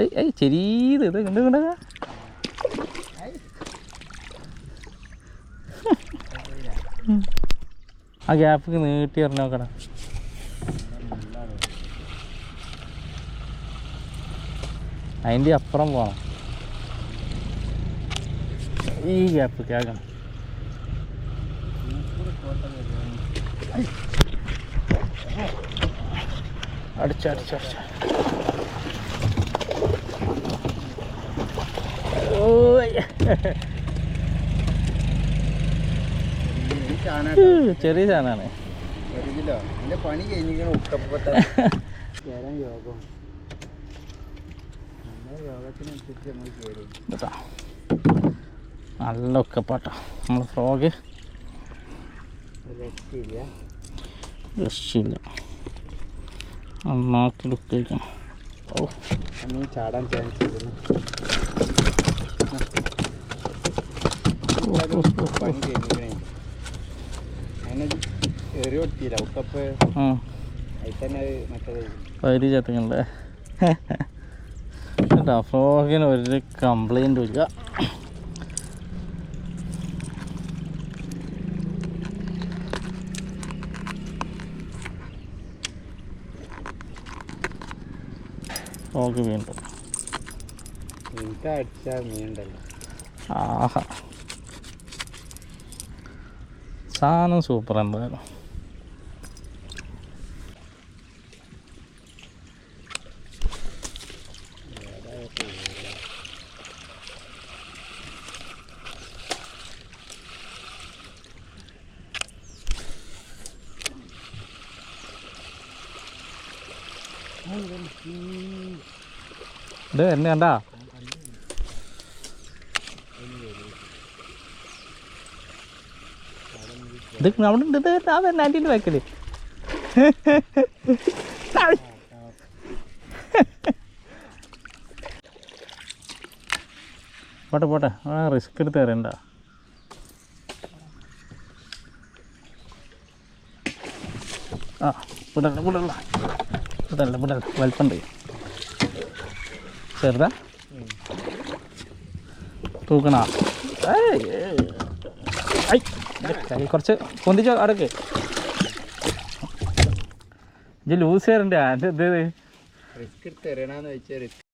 I I ചെരീത് ഇത് കണ്ട് കണ്ട? ആ ഗ്യാപ്പിക്ക് നീട്ടി പറഞ്ഞു നോക്കണം അതിന്റെ അപ്പുറം പോകണം ഈ ഗ്യാപ്പ് കേൾക്കണം അടിച്ച. ചെറിയ ചാനാണ് പണി കഴിഞ്ഞിരിക്കണ യോഗം. കേട്ടോ നല്ല ഒക്കെപ്പാട്ട നമ്മൾ ഫ്രോഗ് രക്ഷയില്ല. രക്ഷയില്ല. നന്നാക്കി ലുക്ക് ഓ ചാടാൻ ചാൻസ് പണി കഴിഞ്ഞിരിക്കണേ അങ്ങനെ എറി കൊടുത്തില്ല ഉക്കപ്പ് ആ. അതിൽ തന്നെ മറ്റേത് പകുതി ചത്തങ്ങണ്ടേ കേട്ടോ ഫ്രോഗിന് ഒരു കംപ്ലൈന്റും ഇല്ല. ഫ്രോഗ് വീണ്ടും. എനിക്ക് അടിച്ചാൽ മീനുണ്ടല്ലോ ആഹാ. സാധനം സൂപ്പർ എന്തായാലും. ഇത് എന്നെ കണ്ടാ? ഇത് പോട്ടെ പോട്ടെ. റിസ്ക് എടുത്ത് തരണ്ട. ആ വിടല്ല വിടല്ല വിടല്ല വിടല്ല വലിപ്പുണ്ട്. ചെറുതാ. തൂക്കണ. ഏയ്. ഐ. കുറച്ച് പൊന്തിച്ചോ അടക്ക് ഇത് ലൂസ് ചെയ്യാറുണ്ട് അതിന്റെ ഇത്. റിസ്ക് തരണാന്ന് വെച്ചാൽ റിസ്ക്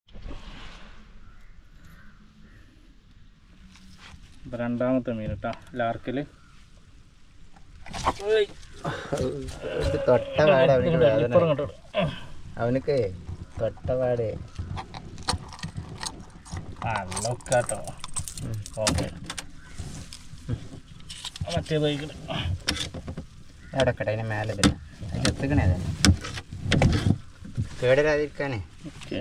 രണ്ടാമത്തെ മീൻ കേട്ടോ ലാർക്കിൽ അവനൊക്കെ പാടെ അവനക്ക് വേദന അവനക്ക് തൊട്ട പാടെ അല്ലൊക്കാട്ടോ ഓക്കെ മറ്റേ ബൈക്കിൽ അടക്കട്ടെ അതിന് മേലെ തന്നെ അത് എത്തിക്കണേ അതെ. കേടരാതിരിക്കാനേ. ഓക്കെ.